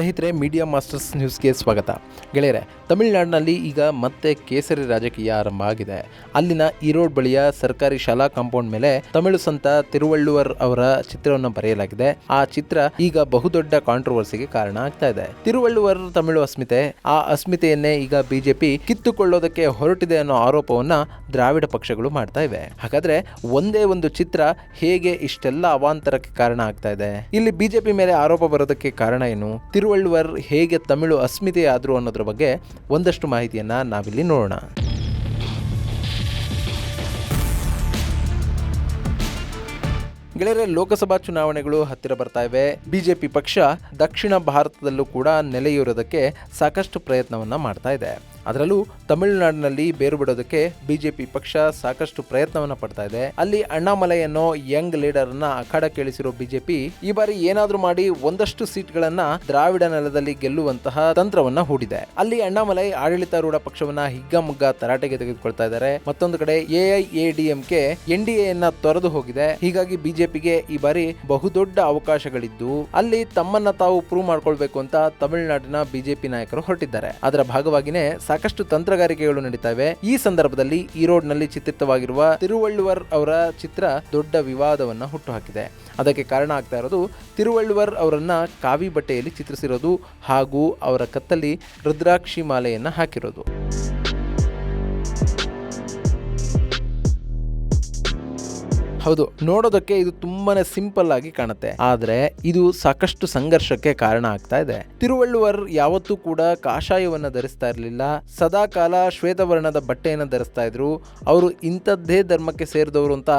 ಸ್ನೇಹಿತರೆ media masters ನ್ಯೂಸ್ಗೆ ಸ್ವಾಗತ. ಗೆಳೆಯರೆ, ತಮಿಳುನಾಡಿನಲ್ಲಿ ಈಗ ಮತ್ತೆ ಕೇಸರಿ ರಾಜಕೀಯ ಆರಂಭ ಆಗಿದೆ. ಅಲ್ಲಿನ ಈರೋಡ್ ಬಳಿಯ ಸರ್ಕಾರಿ ಶಾಲಾ ಕಾಂಪೌಂಡ್ ಮೇಲೆ ತಮಿಳು ಸಂತ ತಿರುವಳ್ಳುವರ್ ಅವರ ಚಿತ್ರವನ್ನು ಬರೆಯಲಾಗಿದೆ. ಆ ಚಿತ್ರ ಈಗ ಬಹುದೊಡ್ಡ ಕಾಂಟ್ರವರ್ಸಿಗೆ ಕಾರಣ ಆಗ್ತಾ ಇದೆ. ತಿರುವಳ್ಳುವರ್ ತಮಿಳು ಅಸ್ಮಿತೆ, ಆ ಅಸ್ಮಿತೆಯನ್ನೇ ಈಗ ಬಿಜೆಪಿ ಕಿತ್ತುಕೊಳ್ಳೋದಕ್ಕೆ ಹೊರಟಿದೆ ಅನ್ನೋ ಆರೋಪವನ್ನ ದ್ರಾವಿಡ ಪಕ್ಷಗಳು ಮಾಡ್ತಾ ಇವೆ. ಹಾಗಾದ್ರೆ ಒಂದೇ ಒಂದು ಚಿತ್ರ ಹೇಗೆ ಇಷ್ಟೆಲ್ಲ ಅವಾಂತರಕ್ಕೆ ಕಾರಣ ಆಗ್ತಾ ಇದೆ? ಇಲ್ಲಿ ಬಿಜೆಪಿ ಮೇಲೆ ಆರೋಪ ಬರೋದಕ್ಕೆ ಕಾರಣ ಏನು? ತಿರುವಳ್ಳುವರ್ ಹೇಗೆ ತಮಿಳು ಅಸ್ಮಿತೆ ಆದ್ರು ಅನ್ನೋದ್ರ ಬಗ್ಗೆ ಒಂದಷ್ಟು ಮಾಹಿತಿಯನ್ನು ನಾವಿಲ್ಲಿ ನೋಡೋಣ. ಗೆಳೆಯರೆ, ಲೋಕಸಭಾ ಚುನಾವಣೆಗಳು ಹತ್ತಿರ ಬರ್ತಾ ಇವೆ. ಬಿಜೆಪಿ ಪಕ್ಷ ದಕ್ಷಿಣ ಭಾರತದಲ್ಲೂ ಕೂಡ ನೆಲೆಯೂರೋದಕ್ಕೆ ಸಾಕಷ್ಟು ಪ್ರಯತ್ನವನ್ನ ಮಾಡ್ತಾ ಇದೆ. ಅದರಲ್ಲೂ ತಮಿಳುನಾಡಿನಲ್ಲಿ ಬೇರು ಬಿಡೋದಕ್ಕೆ ಬಿಜೆಪಿ ಪಕ್ಷ ಸಾಕಷ್ಟು ಪ್ರಯತ್ನವನ್ನ ಪಡ್ತಾ ಇದೆ. ಅಲ್ಲಿ ಅಣ್ಣಾಮಲೈ ಅನ್ನೋ ಯಂಗ್ ಲೀಡರ್ ಅನ್ನ ಅಖಾಡ ಕೇಳಿಸಿರೋ ಬಿಜೆಪಿ ಈ ಬಾರಿ ಏನಾದ್ರೂ ಮಾಡಿ ಒಂದಷ್ಟು ಸೀಟ್ಗಳನ್ನ ದ್ರಾವಿಡ ನೆಲದಲ್ಲಿ ಗೆಲ್ಲುವಂತಹ ತಂತ್ರವನ್ನ ಹೂಡಿದೆ. ಅಲ್ಲಿ ಅಣ್ಣಾಮಲೈ ಆಡಳಿತಾರೂಢ ಪಕ್ಷವನ್ನ ಹಿಗ್ಗಾಮುಗ್ಗ ತರಾಟೆಗೆ ತೆಗೆದುಕೊಳ್ತಾ ಇದ್ದಾರೆ. ಮತ್ತೊಂದು ಕಡೆ ಎಐಎಡಿಎಂಕೆ ಎನ್ ಡಿ ಎನ್ನ ತೊರೆದು ಹೋಗಿದೆ. ಹೀಗಾಗಿ ಬಿಜೆಪಿಗೆ ಈ ಬಾರಿ ಬಹುದೊಡ್ಡ ಅವಕಾಶಗಳಿದ್ದು ಅಲ್ಲಿ ತಮ್ಮನ್ನ ತಾವು ಪ್ರೂವ್ ಮಾಡ್ಕೊಳ್ಬೇಕು ಅಂತ ತಮಿಳುನಾಡಿನ ಬಿಜೆಪಿ ನಾಯಕರು ಹೊರಟಿದ್ದಾರೆ. ಅದರ ಭಾಗವಾಗಿನೇ ಸಾಕಷ್ಟು ತಂತ್ರಗಾರಿಕೆಗಳು ನಡೀತಾ ಇವೆ ಈ ಸಂದರ್ಭದಲ್ಲಿ ಈರೋಡ್ನಲ್ಲಿ ಚಿತ್ರಿತವಾಗಿರುವ ತಿರುವಳ್ಳುವರ್ ಅವರ ಚಿತ್ರ ದೊಡ್ಡ ವಿವಾದವನ್ನ ಹುಟ್ಟುಹಾಕಿದೆ. ಅದಕ್ಕೆ ಕಾರಣ ಆಗ್ತಾ ಇರೋದು, ತಿರುವಳ್ಳುವರ್ ಅವರನ್ನ ಕಾವಿ ಬಟ್ಟೆಯಲ್ಲಿ ಚಿತ್ರಿಸಿರೋದು ಹಾಗೂ ಅವರ ಕತ್ತಲ್ಲಿ ರುದ್ರಾಕ್ಷಿ ಮಾಲೆಯನ್ನ ಹಾಕಿರೋದು. ಹೌದು, ನೋಡೋದಕ್ಕೆ ಇದು ತುಂಬಾನೇ ಸಿಂಪಲ್ ಆಗಿ ಕಾಣುತ್ತೆ. ಆದ್ರೆ ಇದು ಸಾಕಷ್ಟು ಸಂಘರ್ಷಕ್ಕೆ ಕಾರಣ ಆಗ್ತಾ ಇದೆ. ತಿರುವಳ್ಳುವರ್ ಯಾವತ್ತೂ ಕೂಡ ಕಾಷಾಯವನ್ನ ಧರಿಸ್ತಾ ಇರಲಿಲ್ಲ. ಸದಾ ಕಾಲ ಶ್ವೇತವರ್ಣದ ಬಟ್ಟೆಯನ್ನು ಧರಿಸ್ತಾ ಇದ್ರು. ಅವರು ಇಂಥದ್ದೇ ಧರ್ಮಕ್ಕೆ ಸೇರಿದವರು ಅಂತ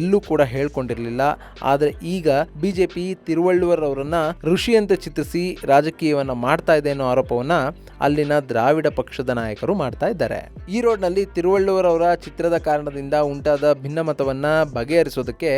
ಎಲ್ಲೂ ಕೂಡ ಹೇಳ್ಕೊಂಡಿರಲಿಲ್ಲ. ಆದ್ರೆ ಈಗ ಬಿಜೆಪಿ ತಿರುವಳ್ಳುವರ್ ಅವರನ್ನ ಋಷಿಯಂತೆ ಚಿತ್ರಿಸಿ ರಾಜಕೀಯವನ್ನ ಮಾಡ್ತಾ ಇದೆ ಅನ್ನೋ ಆರೋಪವನ್ನ ಅಲ್ಲಿನ ದ್ರಾವಿಡ ಪಕ್ಷದ ನಾಯಕರು ಮಾಡ್ತಾ ಇದ್ದಾರೆ. ಈ ರೋಡ್ನಲ್ಲಿ ತಿರುವಳ್ಳುವರ್ ಅವರ ಚಿತ್ರದ ಕಾರಣದಿಂದ ಉಂಟಾದ ಭಿನ್ನಮತವನ್ನ ಬಗೆಹರಿಸೋದಕ್ಕೆ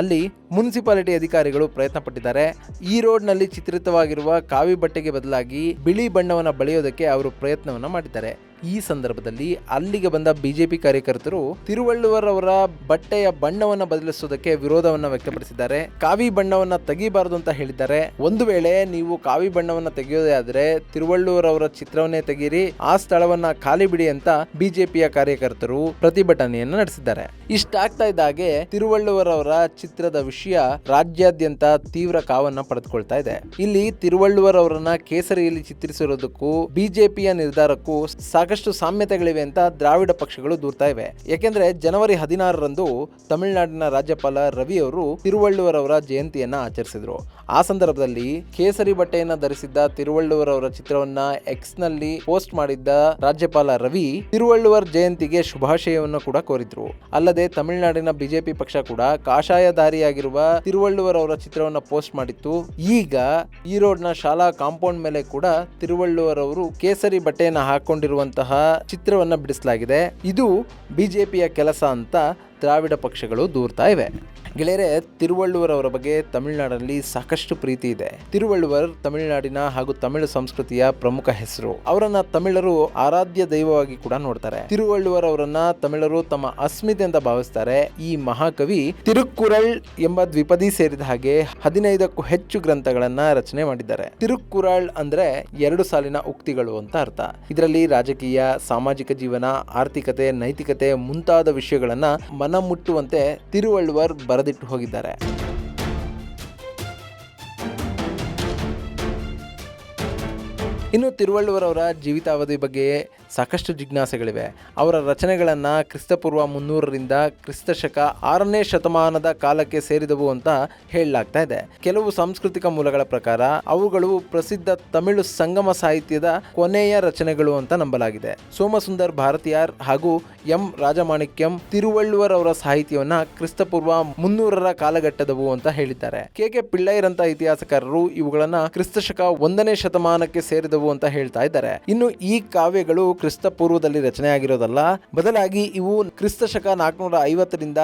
ಅಲ್ಲಿ ಮುನ್ಸಿಪಾಲಿಟಿ ಅಧಿಕಾರಿಗಳು ಪ್ರಯತ್ನ ಪಟ್ಟಿದ್ದಾರೆ ಈ ರೋಡ್ನಲ್ಲಿ ಚಿತ್ರಿತವಾಗಿರುವ ಕಾವಿ ಬಟ್ಟೆಗೆ ಬದಲಾಗಿ ಬಿಳಿ ಬಣ್ಣವನ್ನು ಬಳಿಯೋದಕ್ಕೆ ಅವರು ಪ್ರಯತ್ನವನ್ನು ಮಾಡಿದ್ದಾರೆ. ಈ ಸಂದರ್ಭದಲ್ಲಿ ಅಲ್ಲಿಗೆ ಬಂದ ಬಿಜೆಪಿ ಕಾರ್ಯಕರ್ತರು ತಿರುವಳ್ಳುವರ್ ಅವರ ಬಟ್ಟೆಯ ಬಣ್ಣವನ್ನು ಬದಲಿಸುವುದಕ್ಕೆ ವಿರೋಧವನ್ನ ವ್ಯಕ್ತಪಡಿಸಿದ್ದಾರೆ. ಕಾವಿ ಬಣ್ಣವನ್ನ ತೆಗಿಬಾರದು ಅಂತ ಹೇಳಿದ್ದಾರೆ. ಒಂದು ವೇಳೆ ನೀವು ಕಾವಿ ಬಣ್ಣವನ್ನ ತೆಗೆಯೋದೇ ಆದ್ರೆ ತಿರುವಳ್ಳುವರ್ ಅವರ ಚಿತ್ರವನ್ನೇ ತೆಗೀರಿ, ಆ ಸ್ಥಳವನ್ನ ಖಾಲಿ ಬಿಡಿ ಅಂತ ಬಿಜೆಪಿಯ ಕಾರ್ಯಕರ್ತರು ಪ್ರತಿಭಟನೆಯನ್ನ ನಡೆಸಿದ್ದಾರೆ. ಇಷ್ಟಾಗ್ತಾ ಇದ್ದ ಹಾಗೆ ತಿರುವಳ್ಳುವರ್ ಅವರ ಚಿತ್ರದ ವಿಷಯ ರಾಜ್ಯಾದ್ಯಂತ ತೀವ್ರ ಕಾವನ್ನ ಪಡೆದುಕೊಳ್ತಾ ಇದೆ. ಇಲ್ಲಿ ತಿರುವಳ್ಳುವರ್ ಅವರನ್ನ ಕೇಸರಿಯಲ್ಲಿ ಚಿತ್ರಿಸಿರೋದಕ್ಕೂ, ಬಿಜೆಪಿಯ ನಿರ್ಧಾರಕ್ಕೂ ಸಾಕಷ್ಟು ಸಾಮ್ಯತೆಗಳಿವೆ ಅಂತ ದ್ರಾವಿಡ ಪಕ್ಷಗಳು ದೂರ್ತಾ ಇವೆ. ಯಾಕೆಂದ್ರೆ ಜನವರಿ ಹದಿನಾರರಂದು ತಮಿಳುನಾಡಿನ ರಾಜ್ಯಪಾಲ ರವಿ ಅವರು ತಿರುವಳ್ಳುವರ್ ಅವರ ಜಯಂತಿಯನ್ನ ಆಚರಿಸಿದ್ರು. ಆ ಸಂದರ್ಭದಲ್ಲಿ ಕೇಸರಿ ಬಟ್ಟೆಯನ್ನ ಧರಿಸಿದ್ದ ತಿರುವಳ್ಳುವರ್ ಅವರ ಚಿತ್ರವನ್ನ ಎಕ್ಸ್ನಲ್ಲಿ ಪೋಸ್ಟ್ ಮಾಡಿದ್ದ ರಾಜ್ಯಪಾಲ ರವಿ ತಿರುವಳ್ಳುವರ್ ಜಯಂತಿಗೆ ಶುಭಾಶಯವನ್ನು ಕೂಡ ಕೋರಿದ್ರು. ಅಲ್ಲದೆ ತಮಿಳುನಾಡಿನ ಬಿಜೆಪಿ ಪಕ್ಷ ಕೂಡ ಕಾಷಾಯಧಾರಿಯಾಗಿರುವ ತಿರುವಳ್ಳುವರ್ ಅವರ ಚಿತ್ರವನ್ನ ಪೋಸ್ಟ್ ಮಾಡಿತ್ತು. ಈಗ ಈರೋಡ್ನ ಶಾಲಾ ಕಾಂಪೌಂಡ್ ಮೇಲೆ ಕೂಡ ತಿರುವಳ್ಳುವರ್ ಅವರು ಕೇಸರಿ ಬಟ್ಟೆಯನ್ನ ಹಾಕೊಂಡಿರುವಂತಹ ಚಿತ್ರವನ್ನ ಬಿಡಿಸಲಾಗಿದೆ. ಇದು ಬಿಜೆಪಿಯ ಕೆಲಸ ಅಂತ ದ್ರಾವಿಡ ಪಕ್ಷಗಳು ದೂರ್ತಾ ಇವೆ. ಗೆಳೆಯರೆ, ತಿರುವಳ್ಳುವರ್ ಅವರ ಬಗ್ಗೆ ತಮಿಳುನಾಡಿನಲ್ಲಿ ಸಾಕಷ್ಟು ಪ್ರೀತಿ ಇದೆ. ತಿರುವಳ್ಳುವರ್ ತಮಿಳುನಾಡಿನ ಹಾಗೂ ತಮಿಳು ಸಂಸ್ಕೃತಿಯ ಪ್ರಮುಖ ಹೆಸರು. ಅವರನ್ನ ತಮಿಳರು ಆರಾಧ್ಯ ದೈವವಾಗಿ ಕೂಡ ನೋಡ್ತಾರೆ. ತಿರುವಳ್ಳುವರ್ ಅವರನ್ನ ತಮಿಳರು ತಮ್ಮ ಅಸ್ಮಿತೆ ಅಂತ ಭಾವಿಸ್ತಾರೆ. ಈ ಮಹಾಕವಿ ತಿರುಕ್ಕುರಳ್ ಎಂಬ ದ್ವಿಪದಿ ಸೇರಿದ ಹಾಗೆ ಹದಿನೈದಕ್ಕೂ ಹೆಚ್ಚು ಗ್ರಂಥಗಳನ್ನ ರಚನೆ ಮಾಡಿದ್ದಾರೆ. ತಿರುಕ್ಕುರಳ್ ಅಂದ್ರೆ ಎರಡು ಸಾಲಿನ ಉಕ್ತಿಗಳು ಅಂತ ಅರ್ಥ. ಇದರಲ್ಲಿ ರಾಜಕೀಯ, ಸಾಮಾಜಿಕ ಜೀವನ, ಆರ್ಥಿಕತೆ, ನೈತಿಕತೆ ಮುಂತಾದ ವಿಷಯಗಳನ್ನ ಮನ ಮುಟ್ಟುವಂತೆ ತಿರುವಳ್ಳುವರ್ ಬರೆದಿಟ್ಟು ಹೋಗಿದ್ದಾರೆ. ಇನ್ನು ತಿರುವಳ್ಳುವರ್ ಅವರ ಜೀವಿತಾವಧಿ ಬಗ್ಗೆ ಸಾಕಷ್ಟು ಜಿಜ್ಞಾಸೆಗಳಿವೆ. ಅವರ ರಚನೆಗಳನ್ನು ಕ್ರಿಸ್ತಪೂರ್ವ ಮುನ್ನೂರರಿಂದ ಕ್ರಿಸ್ತಶಕ ಆರನೇ ಶತಮಾನದ ಕಾಲಕ್ಕೆ ಸೇರಿದವು ಅಂತ ಹೇಳಲಾಗ್ತಾ ಇದೆ. ಕೆಲವು ಸಾಂಸ್ಕೃತಿಕ ಮೂಲಗಳ ಪ್ರಕಾರ ಅವುಗಳು ಪ್ರಸಿದ್ಧ ತಮಿಳು ಸಂಗಮ ಸಾಹಿತ್ಯದ ಕೊನೆಯ ರಚನೆಗಳು ಅಂತ ನಂಬಲಾಗಿದೆ. ಸೋಮಸುಂದರ್ ಭಾರತಿಯಾರ್ ಹಾಗೂ ಎಂ ರಾಜಮಾಣಿಕ್ಯಂ ತಿರುವಳ್ಳುವರ್ ಅವರ ಸಾಹಿತ್ಯವನ್ನ ಕ್ರಿಸ್ತಪೂರ್ವ ಮುನ್ನೂರರ ಕಾಲಘಟ್ಟದವು ಅಂತ ಹೇಳಿದ್ದಾರೆ. ಕೆ ಕೆ ಪಿಳ್ಳೈರಂತ ಇತಿಹಾಸಕಾರರು ಇವುಗಳನ್ನ ಕ್ರಿಸ್ತಶಕ ಒಂದನೇ ಶತಮಾನಕ್ಕೆ ಸೇರಿದವು ಅಂತ ಹೇಳ್ತಾ ಇದ್ದಾರೆ. ಇನ್ನು ಈ ಕಾವ್ಯಗಳು ಕ್ರಿಸ್ತ ಪೂರ್ವದಲ್ಲಿ ರಚನೆಯಾಗಿರೋದಲ್ಲ, ಬದಲಾಗಿ ಇವು ಕ್ರಿಸ್ತ ಶಕ ನಾಲ್ಕುನೂರ ಐವತ್ತರಿಂದ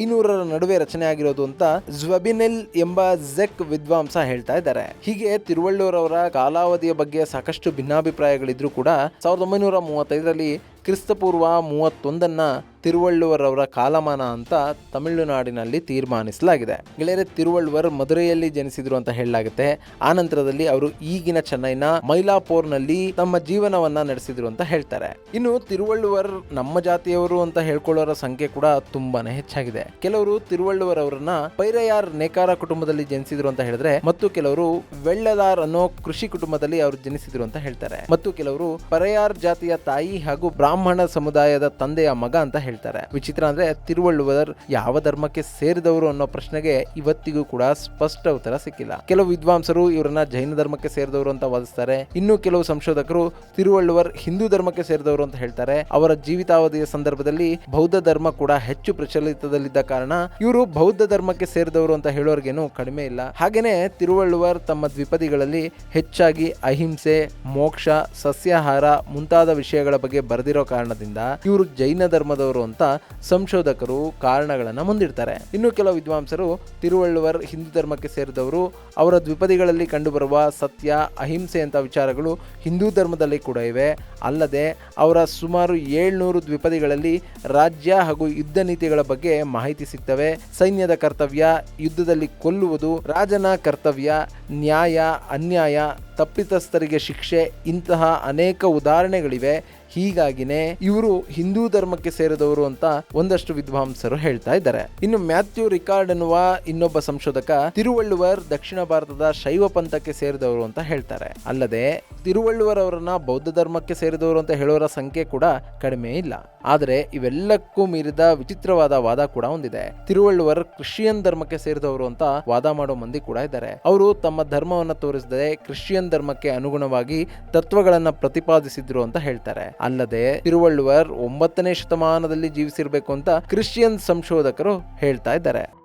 ಐನೂರರ ನಡುವೆ ರಚನೆ ಆಗಿರೋದು ಅಂತ ಜ್ವಬಿನೆಲ್ ಎಂಬ ಜೆಕ್ ವಿದ್ವಾಂಸ ಹೇಳ್ತಾ ಇದ್ದಾರೆ. ಹೀಗೆ ತಿರುವಳ್ಳೂರವರ ಕಾಲಾವಧಿಯ ಬಗ್ಗೆ ಸಾಕಷ್ಟು ಭಿನ್ನಾಭಿಪ್ರಾಯಗಳಿದ್ರು ಕೂಡ ಸಾವಿರದ ಒಂಬೈನೂರ ಮೂವತ್ತೈದರಲ್ಲಿ ಕ್ರಿಸ್ತಪೂರ್ವ ಮೂವತ್ತೊಂದನ್ನು ತಿರುವಳ್ಳುವರವರ ಕಾಲಮಾನ ಅಂತ ತಮಿಳುನಾಡಿನಲ್ಲಿ ತೀರ್ಮಾನಿಸಲಾಗಿದೆ. ಗೆಳೆಯರೆ, ತಿರುವಳ್ಳುವರ್ ಮಧುರೆಯಲ್ಲಿ ಜನಿಸಿದ್ರು ಅಂತ ಹೇಳಲಾಗುತ್ತೆ. ಆ ನಂತರದಲ್ಲಿ ಅವರು ಈಗಿನ ಚೆನ್ನೈನ ಮೈಲಾಪೋರ್ನಲ್ಲಿ ತಮ್ಮ ಜೀವನವನ್ನ ನಡೆಸಿದ್ರು ಅಂತ ಹೇಳ್ತಾರೆ. ಇನ್ನು ತಿರುವಳ್ಳುವರ್ ನಮ್ಮ ಜಾತಿಯವರು ಅಂತ ಹೇಳ್ಕೊಳ್ಳೋರ ಸಂಖ್ಯೆ ಕೂಡ ತುಂಬಾನೇ ಹೆಚ್ಚಾಗಿದೆ. ಕೆಲವರು ತಿರುವಳ್ಳುವರ್ ಅವರನ್ನ ಪೈರಯಾರ್ ನೇಕಾರ ಕುಟುಂಬದಲ್ಲಿ ಜನಿಸಿದ್ರು ಅಂತ ಹೇಳಿದ್ರೆ, ಮತ್ತು ಕೆಲವರು ವೆಳ್ಳದಾರ್ ಅನ್ನೋ ಕೃಷಿ ಕುಟುಂಬದಲ್ಲಿ ಅವರು ಜನಿಸಿದ್ರು ಅಂತ ಹೇಳ್ತಾರೆ. ಮತ್ತು ಕೆಲವರು ಪರಯಾರ್ ಜಾತಿಯ ತಾಯಿ ಹಾಗೂ ಬ್ರಾಹ್ಮಣ ಸಮುದಾಯದ ತಂದೆಯ ಮಗ ಅಂತ ಹೇಳ್ತಾರೆ. ವಿಚಿತ್ರ ಅಂದ್ರೆ ತಿರುವಳ್ಳುವರ್ ಯಾವ ಧರ್ಮಕ್ಕೆ ಸೇರಿದವರು ಅನ್ನೋ ಪ್ರಶ್ನೆಗೆ ಇವತ್ತಿಗೂ ಕೂಡ ಸ್ಪಷ್ಟ ಉತ್ತರ ಸಿಕ್ಕಿಲ್ಲ. ಕೆಲವು ವಿದ್ವಾಂಸರು ಇವರನ್ನ ಜೈನ ಧರ್ಮಕ್ಕೆ ಸೇರಿದವರು ಅಂತ ವಾದಿಸ್ತಾರೆ. ಇನ್ನು ಕೆಲವು ಸಂಶೋಧಕರು ತಿರುವಳ್ಳುವರ್ ಹಿಂದೂ ಧರ್ಮಕ್ಕೆ ಸೇರಿದವರು ಅಂತ ಹೇಳ್ತಾರೆ. ಅವರ ಜೀವಿತಾವಧಿಯ ಸಂದರ್ಭದಲ್ಲಿ ಬೌದ್ಧ ಧರ್ಮ ಕೂಡ ಹೆಚ್ಚು ಪ್ರಚಲಿತದಲ್ಲಿದ್ದ ಕಾರಣ ಇವರು ಬೌದ್ಧ ಧರ್ಮಕ್ಕೆ ಸೇರಿದವರು ಅಂತ ಹೇಳೋರ್ಗೇನು ಕಡಿಮೆ ಇಲ್ಲ. ಹಾಗೇನೆ ತಿರುವಳ್ಳುವರ್ ತಮ್ಮ ದ್ವಿಪದಿಗಳಲ್ಲಿ ಹೆಚ್ಚಾಗಿ ಅಹಿಂಸೆ, ಮೋಕ್ಷ, ಸಸ್ಯಾಹಾರ ಮುಂತಾದ ವಿಷಯಗಳ ಬಗ್ಗೆ ಬರೆದಿರೋ ಕಾರಣದಿಂದ ಇವರು ಜೈನ ಧರ್ಮದವರು ಅಂತ ಸಂಶೋಧಕರು ಕಾರಣಗಳನ್ನು ಮುಂದಿಡ್ತಾರೆ. ಇನ್ನು ಕೆಲವು ವಿದ್ವಾಂಸರು ತಿರುವಳ್ಳುವರ್ ಹಿಂದೂ ಧರ್ಮಕ್ಕೆ ಸೇರಿದವರು ಅವರ ದ್ವಿಪದಿಗಳಲ್ಲಿ ಕಂಡುಬರುವ ಸತ್ಯ, ಅಹಿಂಸೆ ಅಂತ ವಿಚಾರಗಳು ಹಿಂದೂ ಧರ್ಮದಲ್ಲಿ ಕೂಡ ಇವೆ. ಅಲ್ಲದೆ ಅವರ ಸುಮಾರು ಏಳ್ನೂರು ದ್ವಿಪದಿಗಳಲ್ಲಿ ರಾಜ್ಯ ಹಾಗೂ ಯುದ್ಧ ನೀತಿಗಳ ಬಗ್ಗೆ ಮಾಹಿತಿ ಸಿಗ್ತವೆ. ಸೈನ್ಯದ ಕರ್ತವ್ಯ, ಯುದ್ಧದಲ್ಲಿ ಕೊಲ್ಲುವುದು, ರಾಜನ ಕರ್ತವ್ಯ, ನ್ಯಾಯ, ಅನ್ಯಾಯ, ತಪ್ಪಿತಸ್ಥರಿಗೆ ಶಿಕ್ಷೆ ಇಂತಹ ಅನೇಕ ಉದಾಹರಣೆಗಳಿವೆ. ಹೀಗಾಗಿನೇ ಇವರು ಹಿಂದೂ ಧರ್ಮಕ್ಕೆ ಸೇರಿದವರು ಅಂತ ಒಂದಷ್ಟು ವಿದ್ವಾಂಸರು ಹೇಳ್ತಾ ಇದ್ದಾರೆ. ಇನ್ನು ಮ್ಯಾಥ್ಯೂ ರಿಕಾರ್ಡ್ ಎನ್ನುವ ಇನ್ನೊಬ್ಬ ಸಂಶೋಧಕ ತಿರುವಳ್ಳುವರ್ ದಕ್ಷಿಣ ಭಾರತದ ಶೈವ ಪಂಥಕ್ಕೆ ಸೇರಿದವರು ಅಂತ ಹೇಳ್ತಾರೆ. ಅಲ್ಲದೆ ತಿರುವಳ್ಳುವರ್ ಅವರನ್ನ ಬೌದ್ಧ ಧರ್ಮಕ್ಕೆ ಸೇರಿದವರು ಅಂತ ಹೇಳೋರ ಸಂಖ್ಯೆ ಕೂಡ ಕಡಿಮೆ ಇಲ್ಲ. ಆದರೆ ಇವೆಲ್ಲಕ್ಕೂ ಮೀರಿದ ವಿಚಿತ್ರವಾದ ವಾದ ಕೂಡ ಹೊಂದಿದೆ ತಿರುವಳ್ಳುವರ್ ಕ್ರಿಶ್ಚಿಯನ್ ಧರ್ಮಕ್ಕೆ ಸೇರಿದವರು ಅಂತ ವಾದ ಮಾಡೋ ಮಂದಿ ಕೂಡ ಇದ್ದಾರೆ. ಅವರು ತಮ್ಮ ಧರ್ಮವನ್ನು ತೋರಿಸದೆ ಕ್ರಿಶ್ಚಿಯನ್ ಧರ್ಮಕ್ಕೆ ಅನುಗುಣವಾಗಿ ತತ್ವಗಳನ್ನ ಪ್ರತಿಪಾದಿಸಿದ್ರು ಅಂತ ಹೇಳ್ತಾರೆ. ಅಲ್ಲದೆ ತಿರುವಳ್ಳುವರ್ ಒಂಬತ್ತನೇ ಶತಮಾನದಲ್ಲಿ ಜೀವಿಸಿರ್ಬೇಕು ಅಂತ ಕ್ರಿಶ್ಚಿಯನ್ ಸಂಶೋಧಕರು ಹೇಳ್ತಾ ಇದ್ದಾರೆ.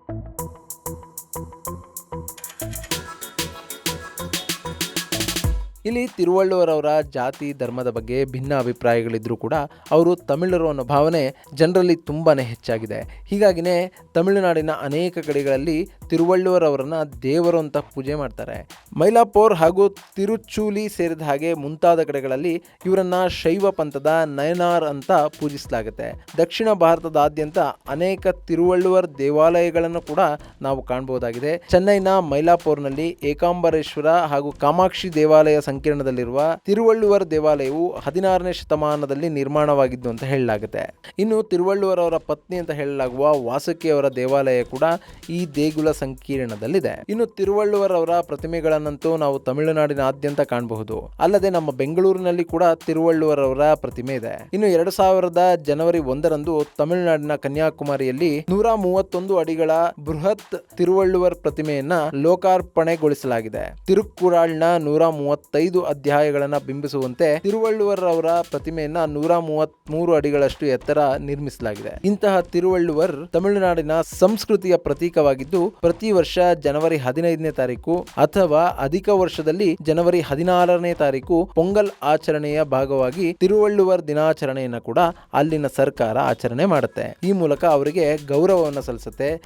ಇಲ್ಲಿ ತಿರುವಳ್ಳುವರ್ ಅವರ ಜಾತಿ ಧರ್ಮದ ಬಗ್ಗೆ ಭಿನ್ನ ಅಭಿಪ್ರಾಯಗಳಿದ್ರೂ ಕೂಡ ಅವರು ತಮಿಳರು ಅನ್ನೋ ಭಾವನೆ ಜನರಲ್ಲಿ ತುಂಬಾನೇ ಹೆಚ್ಚಾಗಿದೆ. ಹೀಗಾಗಿನೇ ತಮಿಳುನಾಡಿನ ಅನೇಕ ಕಡೆಗಳಲ್ಲಿ ತಿರುವಳ್ಳುವರ್ ಅವರನ್ನ ದೇವರು ಅಂತ ಪೂಜೆ ಮಾಡ್ತಾರೆ. ಮೈಲಾಪೋರ್ ಹಾಗೂ ತಿರುಚೂಲಿ ಸೇರಿದ ಹಾಗೆ ಮುಂತಾದ ಕಡೆಗಳಲ್ಲಿ ಇವರನ್ನ ಶೈವ ಪಂಥದ ನಯನಾರ್ ಅಂತ ಪೂಜಿಸಲಾಗುತ್ತೆ. ದಕ್ಷಿಣ ಭಾರತದಾದ್ಯಂತ ಅನೇಕ ತಿರುವಳ್ಳುವರ್ ದೇವಾಲಯಗಳನ್ನು ಕೂಡ ನಾವು ಕಾಣಬಹುದಾಗಿದೆ ಚೆನ್ನೈನ ಮೈಲಾಪೋರ್ನಲ್ಲಿ ಏಕಾಂಬರೇಶ್ವರ ಹಾಗೂ ಕಾಮಾಕ್ಷಿ ದೇವಾಲಯ ಸಂಕೀರ್ಣದಲ್ಲಿರುವ ತಿರುವಳ್ಳುವರ್ ದೇವಾಲಯವು ಹದಿನಾರನೇ ಶತಮಾನದಲ್ಲಿ ನಿರ್ಮಾಣವಾಗಿದ್ದು ಅಂತ ಹೇಳಲಾಗುತ್ತೆ. ಇನ್ನು ತಿರುವಳ್ಳುವರ್ ಅವರ ಪತ್ನಿ ಅಂತ ಹೇಳಲಾಗುವ ವಾಸುಕಿ ಅವರ ದೇವಾಲಯ ಕೂಡ ಈ ದೇಗುಲ ಸಂಕೀರ್ಣದಲ್ಲಿದೆ. ಇನ್ನು ತಿರುವಳ್ಳುವರ್ ಅವರ ಪ್ರತಿಮೆಗಳನ್ನಂತೂ ನಾವು ತಮಿಳುನಾಡಿನಾದ್ಯಂತ ಕಾಣಬಹುದು. ಅಲ್ಲದೆ ನಮ್ಮ ಬೆಂಗಳೂರಿನಲ್ಲಿ ಕೂಡ ತಿರುವಳ್ಳುವರ್ ಅವರ ಪ್ರತಿಮೆ ಇದೆ. ಇನ್ನು ಎರಡು ಸಾವಿರದ ಜನವರಿ ಒಂದರಂದು ತಮಿಳುನಾಡಿನ ಕನ್ಯಾಕುಮಾರಿಯಲ್ಲಿ ನೂರ ಮೂವತ್ತೊಂದು ಅಡಿಗಳ ಬೃಹತ್ ತಿರುವಳ್ಳುವರ್ ಪ್ರತಿಮೆಯನ್ನ ಲೋಕಾರ್ಪಣೆಗೊಳಿಸಲಾಗಿದೆ. ತಿರುಕುರಾಳ್ನ ನೂರ ಮೂವತ್ತೈದು ಅಧ್ಯಾಯಗಳನ್ನ ಬಿಂಬಿಸುವಂತೆ ತಿರುವಳ್ಳುವರ್ ಅವರ ಪ್ರತಿಮೆಯನ್ನ ನೂರ ಮೂವತ್ತ್ ಮೂರು ಅಡಿಗಳಷ್ಟು ಎತ್ತರ ನಿರ್ಮಿಸಲಾಗಿದೆ. ಇಂತಹ ತಿರುವಳ್ಳುವರ್ ತಮಿಳುನಾಡಿನ ಸಂಸ್ಕೃತಿಯ ಪ್ರತೀಕವಾಗಿದ್ದು, ಪ್ರತಿ ವರ್ಷ ಜನವರಿ ಹದಿನೈದನೇ ತಾರೀಕು ಅಥವಾ ಅಧಿಕ ವರ್ಷದಲ್ಲಿ ಜನವರಿ ಹದಿನಾರನೇ ತಾರೀಕು ಪೊಂಗಲ್ ಆಚರಣೆಯ ಭಾಗವಾಗಿ ತಿರುವಳ್ಳುವರ್ ದಿನಾಚರಣೆಯನ್ನ ಕೂಡ ಅಲ್ಲಿನ ಸರ್ಕಾರ ಆಚರಣೆ ಮಾಡುತ್ತೆ. ಈ ಮೂಲಕ ಅವರಿಗೆ ಗೌರವವನ್ನು ಸಲ್ಲಿಸುತ್ತೆ.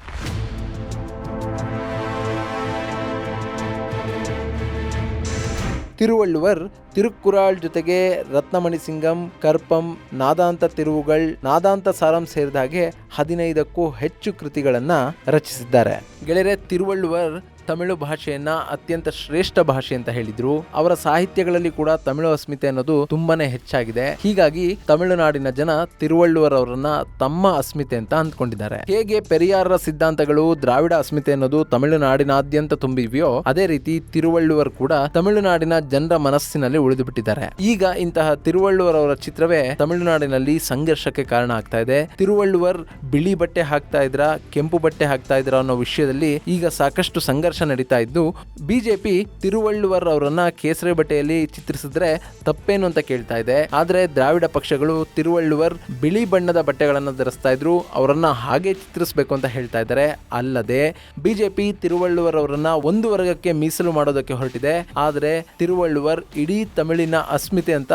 ತಿರುವಳ್ಳುವರ್, ತಿರುಕ್ಕುರಾಳ್ ಜೊತೆಗೆ ರತ್ನಮಣಿ ಸಿಂಗಂ ಕರ್ಪಂ, ನಾದಾಂತ ತಿರುವುಗಳ್, ನಾದಾಂತ ಸಾರಂ ಸೇರಿದ ಹಾಗೆ ಹದಿನೈದಕ್ಕೂ ಹೆಚ್ಚು ಕೃತಿಗಳನ್ನು ರಚಿಸಿದ್ದಾರೆ. ಗೆಳೆಯರೆ, ತಿರುವಳ್ಳುವರ್ ತಮಿಳು ಭಾಷೆಯನ್ನ ಅತ್ಯಂತ ಶ್ರೇಷ್ಠ ಭಾಷೆ ಅಂತ ಹೇಳಿದ್ರು. ಅವರ ಸಾಹಿತ್ಯಗಳಲ್ಲಿ ಕೂಡ ತಮಿಳು ಅಸ್ಮಿತೆ ಅನ್ನೋದು ತುಂಬಾನೇ ಹೆಚ್ಚಾಗಿದೆ. ಹೀಗಾಗಿ ತಮಿಳುನಾಡಿನ ಜನ ತಿರುವಳ್ಳುವರ್ ಅವರನ್ನ ತಮ್ಮ ಅಸ್ಮಿತೆ ಅಂತ ಅಂದ್ಕೊಂಡಿದ್ದಾರೆ. ಹೇಗೆ ಪೆರಿಯಾರರ ಸಿದ್ಧಾಂತಗಳು ದ್ರಾವಿಡ ಅಸ್ಮಿತೆ ಅನ್ನೋದು ತಮಿಳುನಾಡಿನಾದ್ಯಂತ ತುಂಬಿವೆಯೋ ಅದೇ ರೀತಿ ತಿರುವಳ್ಳುವರ್ ಕೂಡ ತಮಿಳುನಾಡಿನ ಜನರ ಮನಸ್ಸಿನಲ್ಲಿ ಉಳಿದು ಬಿಟ್ಟಿದ್ದಾರೆ ಈಗ ಇಂತಹ ತಿರುವಳ್ಳುವರ್ ಅವರ ಚಿತ್ರವೇ ತಮಿಳುನಾಡಿನಲ್ಲಿ ಸಂಘರ್ಷಕ್ಕೆ ಕಾರಣ ಆಗ್ತಾ ಇದೆ. ತಿರುವಳ್ಳುವರ್ ಬಿಳಿ ಬಟ್ಟೆ ಹಾಕ್ತಾ ಇದ್ರ, ಕೆಂಪು ಬಟ್ಟೆ ಹಾಕ್ತಾ ಇದ್ರ ಅನ್ನೋ ವಿಷಯದಲ್ಲಿ ಈಗ ಸಾಕಷ್ಟು ಸಂಘರ್ಷ ನಡೀತಾ ಇದ್ದು, ಬಿಜೆಪಿ ತಿರುವಳ್ಳುವರ್ ಅವರನ್ನ ಕೇಸರಿ ಬಟ್ಟೆಯಲ್ಲಿ ಚಿತ್ರಿಸಿದ್ರೆ ತಪ್ಪೇನು ಅಂತ ಕೇಳ್ತಾ ಇದೆ. ಆದ್ರೆ ದ್ರಾವಿಡ ಪಕ್ಷಗಳು ತಿರುವಳ್ಳುವರ್ ಬಿಳಿ ಬಣ್ಣದ ಬಟ್ಟೆಗಳನ್ನ ಧರಿಸ್ತಾ ಇದ್ರು, ಅವರನ್ನ ಹಾಗೆ ಚಿತ್ರಿಸಬೇಕು ಅಂತ ಹೇಳ್ತಾ ಇದ್ದಾರೆ. ಅಲ್ಲದೆ, ಬಿಜೆಪಿ ತಿರುವಳ್ಳುವರ್ ಅವರನ್ನ ಒಂದು ವರ್ಗಕ್ಕೆ ಮೀಸಲು ಮಾಡೋದಕ್ಕೆ ಹೊರಟಿದೆ. ಆದ್ರೆ ತಿರುವಳ್ಳುವರ್ ಇಡೀ ತಮಿಳಿನ ಅಸ್ಮಿತೆ ಅಂತ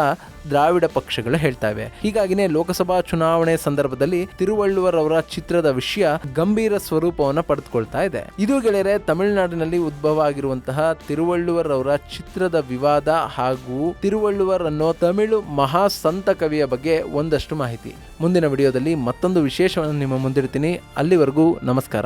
ದ್ರಾವಿಡ ಪಕ್ಷಗಳು ಹೇಳ್ತಾ ಇವೆ. ಹೀಗಾಗಿನೇ ಲೋಕಸಭಾ ಚುನಾವಣೆ ಸಂದರ್ಭದಲ್ಲಿ ತಿರುವಳ್ಳುವರ್ ಅವರ ಚಿತ್ರದ ವಿಷಯ ಗಂಭೀರ ಸ್ವರೂಪವನ್ನು ಪಡೆದುಕೊಳ್ತಾ ಇದೆ. ಇದು ಗೆಳೆಯರೆ, ತಮಿಳುನಾಡು ತಮಿಳುನಾಡಿನಲ್ಲಿ ಉದ್ಭವ ಆಗಿರುವಂತಹ ತಿರುವಳ್ಳುವರ್ ಅವರ ಚಿತ್ರದ ವಿವಾದ ಹಾಗೂ ತಿರುವಳ್ಳುವರ್ ಅನ್ನೋ ತಮಿಳು ಮಹಾ ಸಂತ ಕವಿಯ ಬಗ್ಗೆ ಒಂದಷ್ಟು ಮಾಹಿತಿ. ಮುಂದಿನ ವಿಡಿಯೋದಲ್ಲಿ ಮತ್ತೊಂದು ವಿಶೇಷವನ್ನು ನಿಮ್ಮ ಮುಂದಿರ್ತೀನಿ ಅಲ್ಲಿವರೆಗೂ ನಮಸ್ಕಾರ.